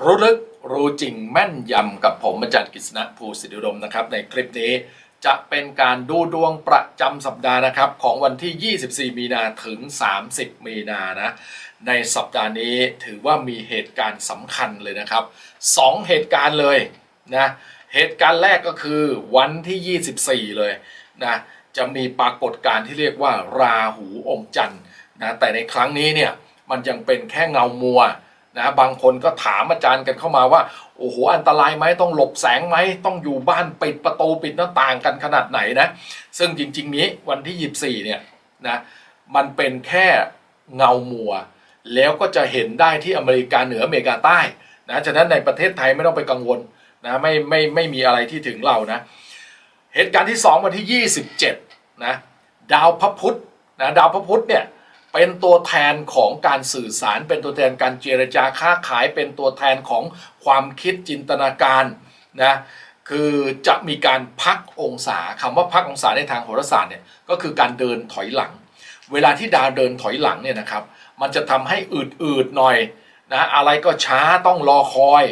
รู้ลึกรู้จริงแม่นยำกับผมอาจารย์กฤษณะภูสิทธิอุดมนะครับ ในคลิปนี้จะเป็นการดูดวงประจำสัปดาห์นะครับ ของวันที่ 24 มีนาถึง 30 มีนานะ ในสัปดาห์นี้ถือว่ามีเหตุการณ์สำคัญเลยนะครับสองเหตุการณ์เลยนะเหตุการณ์แรกก็คือวันที่ 24 เลยนะจะมีปรากฏการณ์ที่เรียกว่าราหูอมจันทร์นะแต่ในครั้งนี้เนี่ยมันยังเป็นแค่เงามัว นะบางคนก็ถามอาจารย์กันเข้ามาว่าโอ้โหอันตรายไหมต้องหลบแสงไหมต้องอยู่บ้านปิดประตูปิดหน้าต่างกันขนาดไหนนะ ซึ่งจริง ๆ นี้วันที่ 24 เนี่ยนะมันเป็นแค่เงามัว แล้วก็จะเห็นได้ที่อเมริกาเหนืออเมริกาใต้นะฉะนั้นในประเทศไทยไม่ต้องไปกังวลนะไม่ไม่ไม่มีอะไรที่ถึงเรานะ เหตุการณ์ที่ 2 วันที่ 27 นะดาวพระพุธนะดาวพระพุธเนี่ย เป็นตัวแทนของการสื่อสาร เป็นตัวแทนการเจรจาค้าขาย เป็นตัวแทนของความคิดจินตนาการนะคือจะมีการพักองศาคำว่าพักองศาในทางโหราศาสตร์เนี่ยก็คือการเดินถอยหลัง เวลาที่ดาวเดินถอยหลังเนี่ยนะครับมันจะทำให้อืดๆหน่อยนะอะไรก็ช้าต้องรอคอย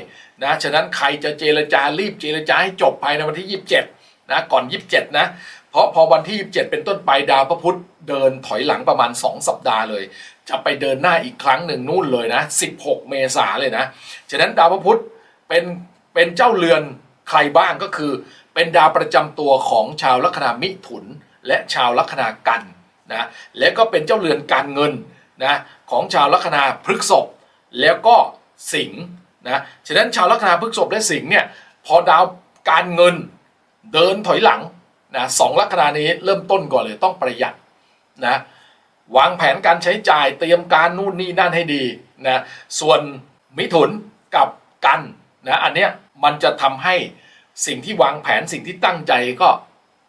นะฉะนั้นใครจะเจรจารีบเจรจาให้จบภายในวันที่ 27นะก่อน 27นะ เพราะพอวันที่ 27 เป็นต้นไปดาวพระพุธเดินถอยหลังประมาณ 2 สัปดาห์เลย จะไปเดินหน้าอีกครั้งหนึ่งนู่นเลยนะ 16 เมษาเลยนะ ฉะนั้นดาวพระพุธเป็นเป็นเจ้าเรือนใครบ้างก็คือ เป็นดาวประจำตัวของชาวลัคนามิถุน และชาวลัคนากันนะและก็เป็นเจ้าเรือนการเงินนะของชาวลัคนาพฤกษภแล้วก็สิงห์นะฉะนั้นชาวลัคนาพฤกษภและสิงห์เนี่ยพอดาวการเงินเดินถอยหลัง นะสองลัคนานี้เริ่มต้นก่อนเลยต้องประหยัดนะวางแผนการใช้จ่ายเตรียมการนู่นนี่นั่นให้ดีนะส่วนมิถุนกับกันนะอันเนี้ยมันจะทำให้สิ่งที่วางแผนสิ่งที่ตั้งใจก็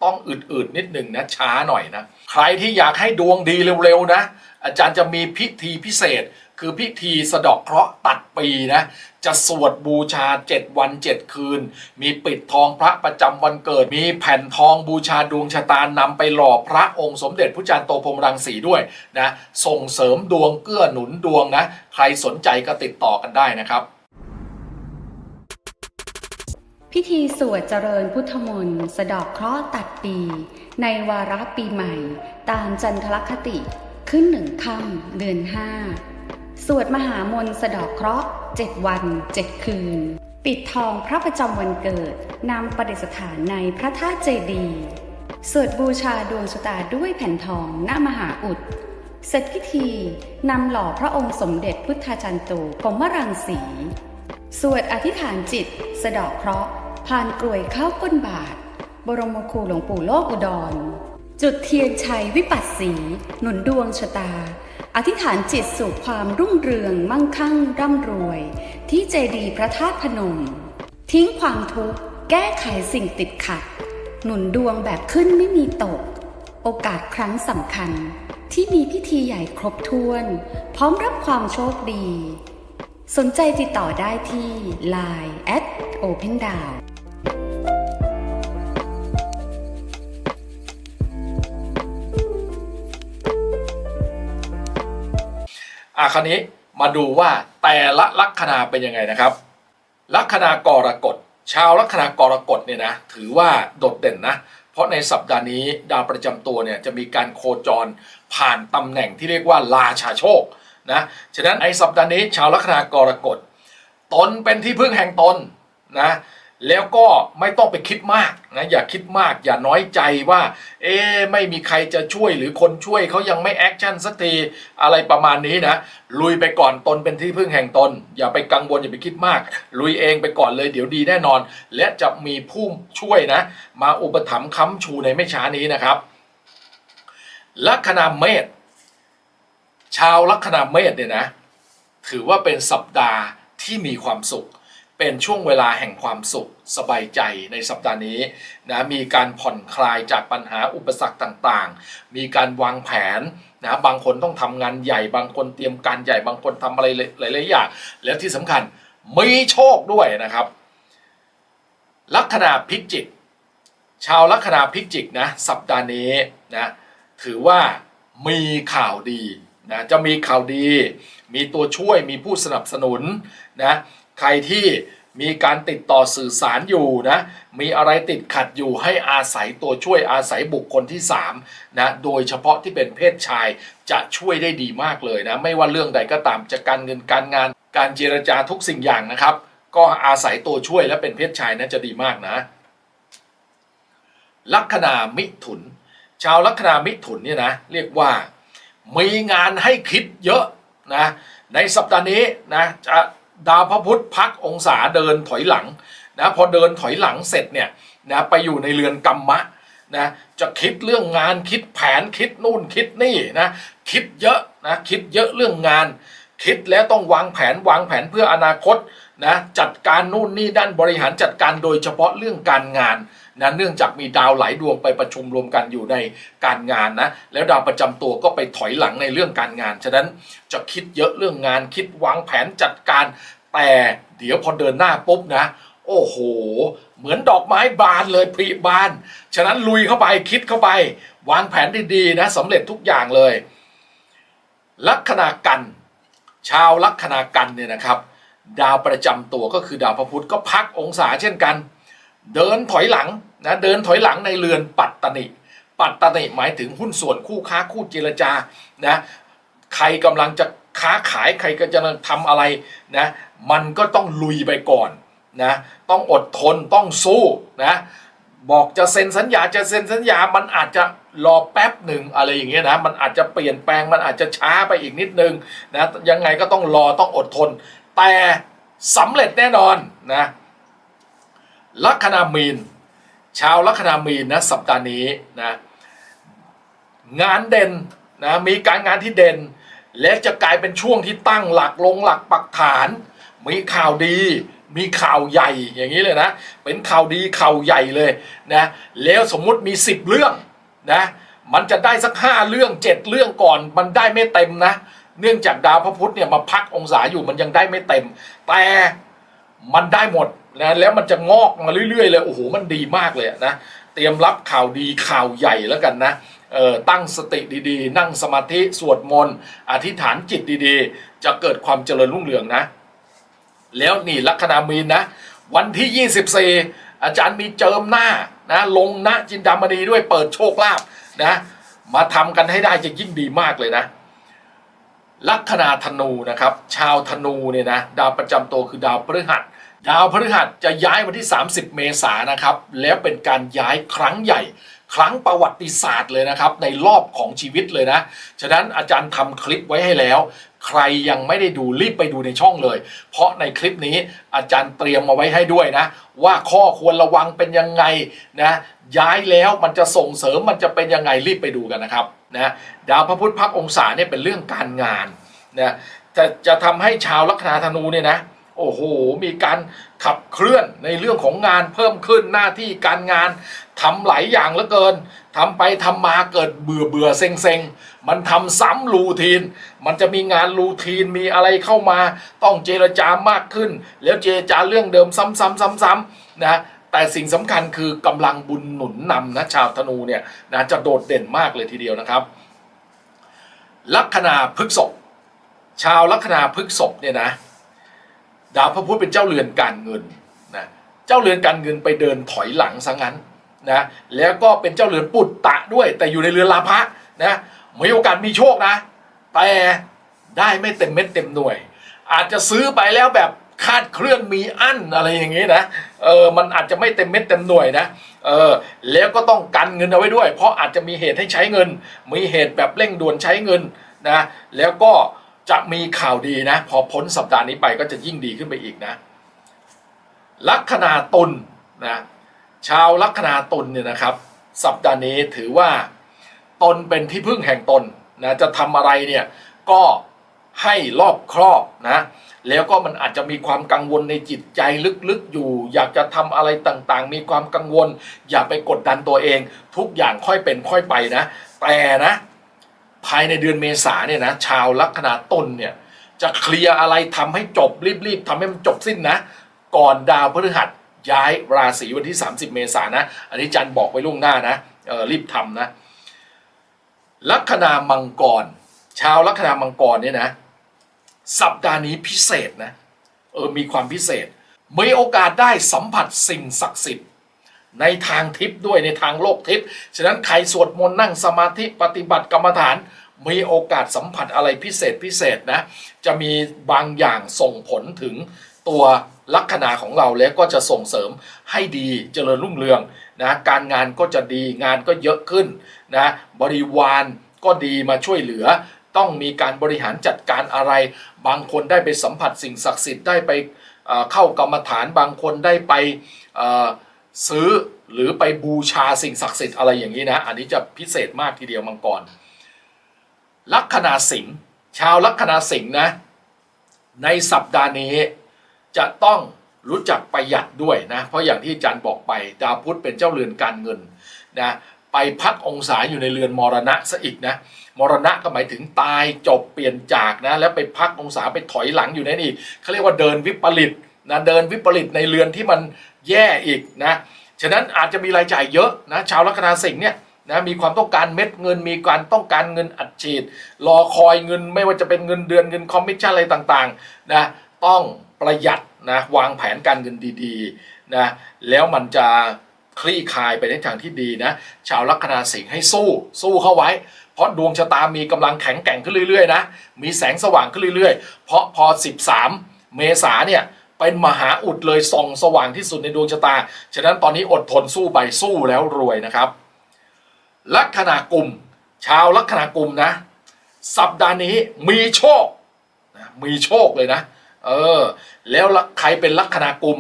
ต้องอืดๆนิดหนึ่งนะช้าหน่อยนะ ใครที่อยากให้ดวงดีเร็วๆนะ อาจารย์จะมีพิธีพิเศษ คือพิธีสะดาะเคราะห์ตัดปีนะ จะสวดบูชา 7 วัน 7 คืน มีปิดทองพระประจำวันเกิด มีแผ่นทองบูชาดวงชะตานำไปหล่อพระองค์สมเด็จพระจันทร์โตพรมรังสีด้วยนะ ส่งเสริมดวงเกื้อหนุนดวงนะ ใครสนใจก็ติดต่อกันได้นะครับพิธีสวดเจริญพุทธมนต์สะดอกเคราะห์ตัดปี ในวาระปีใหม่ ตามจันทรคติขึ้นหนึ่งค่ำเดือนห้า สวดมหามนต์สะดอกเคราะห์เจ็ดวันเจ็ดคืน ปิดทองพระประจำวันเกิดนำประดิษฐานในพระธาตุเจดีย์สวดบูชาดวงชะตาด้วยแผ่นทองณมหาอุด เสร็จพิธีนำหล่อพระองค์สมเด็จพุทธาจารย์โตกรมรังสี สวดอธิษฐานจิต สะดอกเคราะห์ผ่านกลวยเข้าก้นบาท บรมครูหลวงปู่โลกอุดร จุดเทียนชัยวิปัสสี หนุนดวงชะตา อธิษฐานจิตสู่ความรุ่งเรืองมั่งคั่งร่ำรวย ที่เจดีพระธาตุพนม ทิ้งความทุกข์ แก้ไขสิ่งติดขัด หนุนดวงแบบขึ้นไม่มีตก โอกาสครั้งสำคัญ ที่มีพิธีใหญ่ครบถ้วน พร้อมรับความโชคดี สนใจติดต่อได้ที่ Line at Open อะคราวนี้มาดูว่าแต่ละลัคนาเป็นยังไงนะครับ ลัคนากรกฎชาวลัคนากรกฎเนี่ยนะถือว่าโดดเด่นนะเพราะในสัปดาห์นี้ดาวประจำตัวเนี่ยจะมีการโคจรผ่านตำแหน่งที่เรียกว่าราชาโชคนะฉะนั้นในสัปดาห์นี้ชาวลัคนากรกฎตนเป็นที่พึ่งแห่งตนนะ แล้วก็ไม่ต้องไปคิดมากนะอย่าคิดมากอย่าน้อยใจว่า เอ๊ะไม่มีใครจะช่วยหรือคนช่วยเขายังไม่แอคชั่นสักทีอะไรประมาณนี้นะลุยไปก่อนตนเป็นที่พึ่งแห่งตน อย่าไปกังวลอย่าไปคิดมาก ลุยเองไปก่อนเลยเดี๋ยวดีแน่นอน และจะมีผู้ช่วยนะ มาอุปถัมภ์ค้ำชูในไม่ช้านี้นะครับลัคนาเมษชาวลัคนาเมษเนี่ยนะ ถือว่าเป็นสัปดาห์ที่มีความสุข เป็นช่วงเวลาแห่งความสุขสบายใจในสัปดาห์นี้นะมีการผ่อนคลายจากปัญหาอุปสรรคต่างๆ มีการวางแผนนะบางคนต้องทำงานใหญ่ บางคนเตรียมการใหญ่บางคนทำอะไรหลายๆอย่างแล้วที่สำคัญมีโชคด้วยนะครับ ลัคนาพิจิก ชาวลัคนาพิจิกนะสัปดาห์นี้นะถือว่ามีข่าวดีนะจะมีข่าวดี มีตัวช่วยมีผู้สนับสนุนนะ ใครที่มีการติดต่อสื่อสารอยู่นะ มีอะไรติดขัดอยู่ให้อาศัยตัวช่วยอาศัยบุคคลที่3นะ โดยเฉพาะที่เป็นเพศชายจะช่วยได้ดีมากเลยนะ ไม่ว่าเรื่องใดก็ตามจะการเงินการงาน การเจรจาทุกสิ่งอย่างนะครับ ก็อาศัยตัวช่วยและเป็นเพศชายนะจะดีมากนะ ลัคนามิถุน ชาวลัคนามิถุนเนี่ยนะเรียกว่ามีงานให้คิดเยอะนะ ในสัปดาห์นี้นะจะ ดาวพระพุธพักองศาเดินถอยหลังนะพอเดินถอยหลังเสร็จเนี่ยนะไปอยู่ในเรือนกรรมะนะจะคิดเรื่องงานคิดแผนคิดนู่นคิดนี่นะคิดเยอะนะคิดเยอะเรื่องงาน คิดแล้วต้องวางแผนวางแผนเพื่ออนาคตนะจัดการนู่นนี่ด้านบริหารจัดการโดยเฉพาะเรื่องการงาน นะเนื่องจากมีดาวหลายดวงไปประชุมรวมกันอยู่ในการงานนะแล้วดาวประจำตัวก็ไปถอยหลังในเรื่องการงาน ฉะนั้นจะคิดเยอะเรื่องงานคิดวางแผนจัดการ แต่เดี๋ยวพอเดินหน้าปุ๊บนะ โอ้โห เหมือนดอกไม้บานเลยผลิบาน ฉะนั้นลุยเข้าไปคิดเข้าไป วางแผนดีๆนะสำเร็จทุกอย่างเลย ลัคนากันชาวลัคนากันเนี่ยนะครับ ดาวประจำตัวก็คือดาวพระพุธก็พักองศาเช่นกัน เดินถอยหลังนะเดินถอยหลังในเรือนปัตตนิปัตตนิหมายถึงหุ้นส่วนคู่ค้าคู่เจรจานะใครกำลังจะค้าขายใครก็จะทำอะไรนะมันก็ต้องลุยไปก่อนนะต้องอดทนต้องสู้นะบอกจะเซ็นสัญญาจะเซ็นสัญญามันอาจจะรอแป๊บหนึ่งอะไรอย่างเงี้ยนะมันอาจจะเปลี่ยนแปลงมันอาจจะช้าไปอีกนิดนึงนะยังไงก็ต้องรอต้องอดทน แต่สำเร็จแน่นอนนะ ลัคนามีน ชาวลัคนามีนนะสัปดาห์นี้นะงานเด่นนะมีการงานที่เด่น และจะกลายเป็นช่วงที่ตั้งหลักลงหลักปักฐาน มีข่าวดี มีข่าวใหญ่อย่างนี้เลยนะ เป็นข่าวดีข่าวใหญ่เลยนะแล้วสมมุติมี 10 เรื่องนะมันจะได้สัก 5 เรื่อง 7 เรื่องก่อน มันได้ไม่เต็มนะ เนื่องจากดาวพระพุธเนี่ยมาพักองศาอยู่มันยังได้ไม่เต็ม แต่ มันได้หมดนะแล้วมันจะงอกมาเรื่อยๆเลยโอ้โหมันดีมากเลยนะเตรียมรับข่าวดีข่าวใหญ่แล้วกันนะเออตั้งสติดีๆ นั่งสมาธิสวดมนต์อธิษฐานจิตดีๆ จะเกิดความเจริญรุ่งเรืองนะ แล้วนี่ลัคนามีนนะ วันที่ 24 อาจารย์มีเจิมหน้านะลงณจินดามณีด้วยเปิดโชคลาภนะ มาทำกันให้ได้จะยิ่งดีมากเลยนะ ลัคนาธนูนะครับ ชาวธนูเนี่ยนะดาวประจำตัวคือดาวพฤหัส ดาวพฤหัสจะย้ายวันที่ 30 เมษายนนะครับ แล้วเป็นการย้ายครั้งใหญ่ ครั้งประวัติศาสตร์เลยนะครับ ในรอบของชีวิตเลยนะ ฉะนั้นอาจารย์ทำคลิปไว้ให้แล้ว ใครยังไม่ได้ดูรีบไปดูในช่องเลย เพราะในคลิปนี้อาจารย์เตรียมมาไว้ให้ด้วยนะ ว่าข้อควรระวังเป็นยังไงนะย้ายแล้วมันจะส่งเสริมมันจะเป็นยังไงรีบไปดูกันนะครับนะดาวพระพุธพักองศาเนี่ยเป็นเรื่องการงานนะจะจะทำให้ชาวลัคนาธนูเนี่ยนะโอ้โหมีการ ขับเคลื่อนในเรื่องของงานเพิ่มขึ้นหน้าที่การงานทำหลายอย่างเหลือเกินทำไปทำมาเกิดเบื่อเบื่อเซ็งเซ็งมันทำซ้ำรูทีน มันจะมีงานรูทีนมีอะไรเข้ามา ต้องเจรจามากขึ้น แล้วเจรจาเรื่องเดิมซ้ำๆซ้ำๆนะแต่สิ่งสำคัญคือกำลังบุญหนุนนำนะชาวธนูเนี่ยนะจะโดดเด่นมากเลยทีเดียวนะครับ ลัคนาพฤกษภชาวลัคนาพฤกษภเนี่ยนะ ดาวพระพุธเป็นเจ้าเรือนการเงินนะเจ้าเรือนการเงินไปเดินถอยหลังซะงั้นนะแล้วก็เป็นเจ้าเรือนปุตตะด้วย แต่อยู่ในเรือนลาภะนะมีโอกาสมีโชคนะ แต่ได้ไม่เต็มเม็ดเต็มหน่วย อาจจะซื้อไปแล้วแบบคาดเคลื่อนมีอั้นอะไรอย่างงี้นะเออมันอาจจะไม่เต็มเม็ดเต็มหน่วยนะเออแล้วก็ต้องกันเงินเอาไว้ด้วย เพราะอาจจะมีเหตุให้ใช้เงิน มีเหตุแบบเร่งด่วนใช้เงินนะแล้วก็ จะมีข่าวดีนะ พอพ้นสัปดาห์นี้ไปก็จะยิ่งดีขึ้นไปอีกนะ ลัคนาตุลนะ ชาวลัคนาตุลเนี่ยนะครับ สัปดาห์นี้ถือว่าตนเป็นที่พึ่งแห่งตนนะจะทำอะไรเนี่ยก็ให้รอบครอบนะแล้วก็มันอาจจะมีความกังวลในจิตใจลึกๆอยู่ อยากจะทำอะไรต่างๆ มีความกังวล อย่าไปกดดันตัวเอง ทุกอย่างค่อยเป็นค่อยไปนะ แต่นะ ภายในเดือนเมษาเนี่ยนะชาวลัคนาตุลเนี่ยจะเคลียร์อะไรทำให้จบรีบๆทำให้มันจบสิ้นนะ ก่อนดาวพฤหัสย้ายราศีวันที่ 30 เมษายนนะ อันนี้จันบอกไว้ล่วงหน้านะออรีบทำนะ ลัคนามังกร ชาวลัคนามังกรเนี่ยนะ สัปดาห์นี้พิเศษนะ เออมีความพิเศษ มีโอกาสได้สัมผัสสิ่งศักดิ์สิทธิ์ ในทางทิพย์ด้วยในทางโลกทิพย์ฉะนั้นใครสวดมนต์นั่งสมาธิปฏิบัติกรรมฐาน มีโอกาสสัมผัสอะไรพิเศษพิเศษนะ จะมีบางอย่างส่งผลถึงตัวลัคนาของเราแล้วก็จะส่งเสริมให้ดีเจริญรุ่งเรืองนะการงานก็จะดีงานก็เยอะขึ้นนะบริวารก็ดีมาช่วยเหลือ ต้องมีการบริหารจัดการอะไร บางคนได้ไปสัมผัสสิ่งศักดิ์สิทธิ์ได้ไปเข้ากรรมฐานบางคนได้ไปอ ซื้อหรือไปบูชาสิ่งศักดิ์สิทธิ์อะไรอย่างนี้นะ อันนี้จะพิเศษมากทีเดียวมังกร ลัคนาสิงห์ชาวลัคนาสิงห์นะ ในสัปดาห์นี้จะต้องรู้จักประหยัดด้วยนะ เพราะอย่างที่อาจารย์บอกไปดาวพุธเป็นเจ้าเรือนการเงินนะไปพักองศาอยู่ในเรือนมรณะซะอีกนะมรณะก็หมายถึงตายจบเปลี่ยนจากนะ แล้วไปพักองศาไปถอยหลังอยู่ในนี่เขาเรียกว่าเดินวิปริต นะเดินวิปริตในเรือนที่มันแย่อีกนะฉะนั้นอาจจะมีรายจ่ายเยอะนะชาวลัคนาสิงห์เนี่ยนะมีความต้องการเม็ดเงิน มีการต้องการเงินอัดฉีด รอคอยเงินไม่ว่าจะเป็นเงินเดือนเงินคอมมิชชั่นอะไรต่างๆนะต้องประหยัดนะวางแผนการเงินดีๆนะแล้วมันจะคลี่คลายไปในทางที่ดีนะชาวลัคนาสิงห์ให้สู้สู้เข้าไว้ เพราะดวงชะตามีกำลังแข็งแกร่งขึ้นเรื่อยๆนะมีแสงสว่างขึ้นเรื่อยๆ เพราะพอ 13 เมษาเนี่ย เป็นมหาอุดเลยส่องสว่างที่สุดในดวงชะตา ฉะนั้นตอนนี้อดทนสู้ไปสู้แล้วรวยนะครับ ลัคนากุมชาวลัคนากุมนะ สัปดาห์นี้มีโชคนะมีโชคเลยนะ เออ แล้วใครเป็นลัคนากุม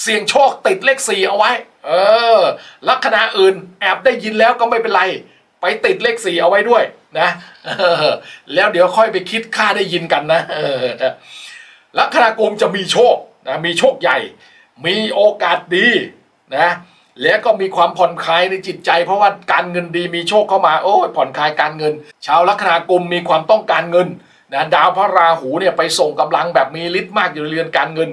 เสี่ยงโชคติดเลขสี่เอาไว้ เออ ลัคนาอื่นแอบได้ยินแล้วก็ไม่เป็นไร ไปติดเลขสี่เอาไว้ด้วยนะออแล้วเดี๋ยวค่อยไปคิดค่าได้ยินกันนะออนะ ลัคนากุมจะมีโชคนะมีโชคใหญ่ มีโอกาสดีนะแล้วก็มีความผ่อนคลายในจิตใจ เพราะว่าการเงินดีมีโชคเข้ามาโอ้ยผ่อนคลายการเงิน ชาวลัคนากุมมีความต้องการเงินนะดาวพระราหูเนี่ยไปส่งกำลังแบบมีฤทธิ์มากอยู่ในเรือนการเงิน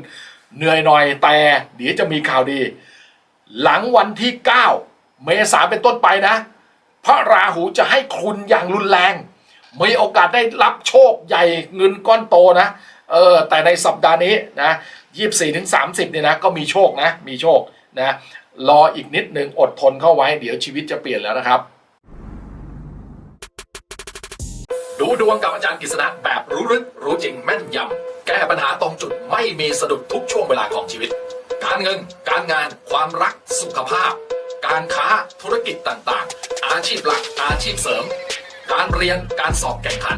เหนื่อยหน่อยแต่เดี๋ยวจะมีข่าวดี หลังวันที่ 9 เมษาเป็นต้นไปนะ พระราหูจะให้คุณอย่างรุนแรง มีโอกาสได้รับโชคใหญ่เงินก้อนโตนะ เออแต่ในสัปดาห์นี้นะยี่สี่ถึงสามสิบเนี่ยนะก็มีโชคนะมีโชคนะรออีกนิดนึงอดทนเข้าไว้เดี๋ยวชีวิตจะเปลี่ยนแล้วนะครับ ดูดวงกับอาจารย์กฤษณะแบบรู้ลึกรู้จริงแม่นยำแก้ปัญหาตรงจุดไม่มีสะดุดทุกช่วงเวลาของชีวิต การเงิน การงาน ความรักสุขภาพ การค้าธุรกิจต่างๆ อาชีพหลักอาชีพเสริม การเรียนการสอบแข่งขัน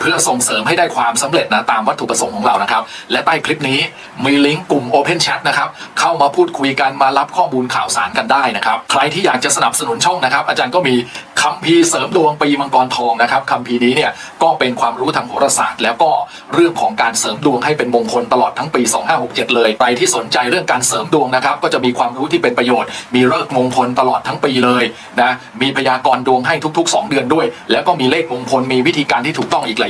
เพื่อส่งเสริมให้ได้ความสำเร็จนะตามวัตถุประสงค์ของเรานะครับ และใต้คลิปนี้มีลิงก์กลุ่ม Open Chat นะครับ เข้ามาพูดคุยกันมารับข้อมูลข่าวสารกันได้นะครับ ใครที่อยากจะสนับสนุนช่องนะครับ อาจารย์ก็มีคัมภีร์เสริมดวงปีมังกรทองนะครับคัมภีร์นี้เนี่ยก็เป็นความรู้ทางโหราศาสตร์ แล้วก็เรื่องของการเสริมดวงให้เป็นมงคลตลอดทั้งปี 2567 เลยใครที่สนใจเรื่องการเสริมดวงนะครับ ก็จะมีความรู้ที่เป็นประโยชน์ มีเลิกมงคลตลอดทั้งปีเลยนะมีพยากรณ์ดวงให้ทุก ๆ 2 เดือนด้วย แล้วก็มีเลขมงคลมีวิธีการที่ถูกต้องอีกหลาย